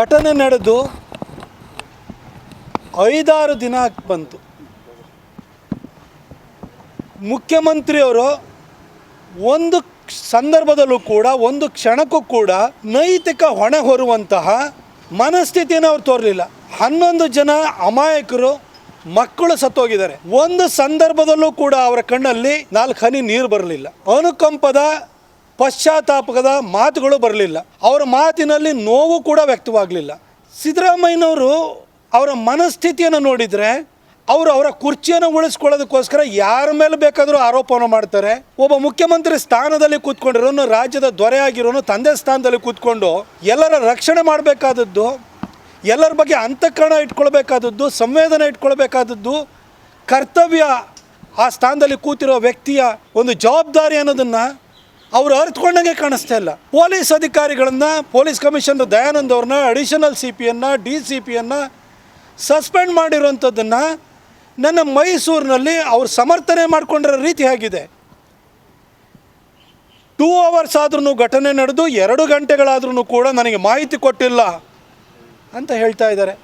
ಘಟನೆ ನಡೆದು ಐದಾರು ದಿನ ಬಂತು. ಮುಖ್ಯಮಂತ್ರಿಯವರು ಒಂದು ಸಂದರ್ಭದಲ್ಲೂ ಕೂಡ, ಒಂದು ಕ್ಷಣಕ್ಕೂ ಕೂಡ ನೈತಿಕ ಹೊಣೆ ಹೊರುವಂತಹ ಮನಸ್ಥಿತಿಯನ್ನು ಅವ್ರು ತೋರಲಿಲ್ಲ. ಹನ್ನೊಂದು ಜನ ಅಮಾಯಕರು, ಮಕ್ಕಳು ಸತ್ತೋಗಿದ್ದಾರೆ. ಒಂದು ಸಂದರ್ಭದಲ್ಲೂ ಕೂಡ ಅವರ ಕಣ್ಣಲ್ಲಿ ನಾಲ್ಕು ಹನಿ ನೀರು ಬರಲಿಲ್ಲ. ಅನುಕಂಪದ ಪಶ್ಚಾತ್ತಾಪದ ಮಾತುಗಳು ಬರಲಿಲ್ಲ. ಅವರ ಮಾತಿನಲ್ಲಿ ನೋವು ಕೂಡ ವ್ಯಕ್ತವಾಗಲಿಲ್ಲ. ಸಿದ್ದರಾಮಯ್ಯನವರು ಅವರ ಮನಸ್ಥಿತಿಯನ್ನು ನೋಡಿದರೆ, ಅವರು ಅವರ ಕುರ್ಚಿಯನ್ನು ಉಳಿಸ್ಕೊಳ್ಳೋದಕ್ಕೋಸ್ಕರ ಯಾರ ಮೇಲೆ ಬೇಕಾದರೂ ಆರೋಪವನ್ನು ಮಾಡ್ತಾರೆ. ಒಬ್ಬ ಮುಖ್ಯಮಂತ್ರಿ ಸ್ಥಾನದಲ್ಲಿ ಕೂತ್ಕೊಂಡಿರೋನು, ರಾಜ್ಯದ ದೊರೆ ಆಗಿರೋನು ತಂದೆ ಸ್ಥಾನದಲ್ಲಿ ಕೂತ್ಕೊಂಡು ಎಲ್ಲರ ರಕ್ಷಣೆ ಮಾಡಬೇಕಾದದ್ದು, ಎಲ್ಲರ ಬಗ್ಗೆ ಅಂತಃಕರಣ ಇಟ್ಕೊಳ್ಬೇಕಾದದ್ದು, ಸಂವೇದನೆ ಇಟ್ಕೊಳ್ಬೇಕಾದದ್ದು, ಕರ್ತವ್ಯ ಆ ಸ್ಥಾನದಲ್ಲಿ ಕೂತಿರೋ ವ್ಯಕ್ತಿಯ ಒಂದು ಜವಾಬ್ದಾರಿ ಅನ್ನೋದನ್ನು ಅವರು ಅರ್ಥಕೊಂಡಂಗೆ ಕಾಣಿಸ್ತಾ ಇಲ್ಲ. ಪೊಲೀಸ್ ಅಧಿಕಾರಿಗಳನ್ನು, ಪೊಲೀಸ್ ಕಮಿಷನರ್ ದಯಾನಂದ್ ಅವ್ರನ್ನ ಅಡಿಷನಲ್ ಸಿ ಪಿಯನ್ನು ಡಿ ಸಿ ಪಿಯನ್ನು ಸಸ್ಪೆಂಡ್ ಮಾಡಿರೋಂಥದ್ದನ್ನು ನನ್ನ ಮೈಸೂರಿನಲ್ಲಿ ಅವ್ರು ಸಮರ್ಥನೆ ಮಾಡಿಕೊಂಡಿರೋ ರೀತಿ ಆಗಿದೆ. ಟೂ ಅವರ್ಸ್ ಆದ್ರೂ ಘಟನೆ ನಡೆದು ಎರಡು ಗಂಟೆಗಳಾದ್ರೂ ಕೂಡ ನನಗೆ ಮಾಹಿತಿ ಕೊಟ್ಟಿಲ್ಲ ಅಂತ ಹೇಳ್ತಾ ಇದ್ದಾರೆ.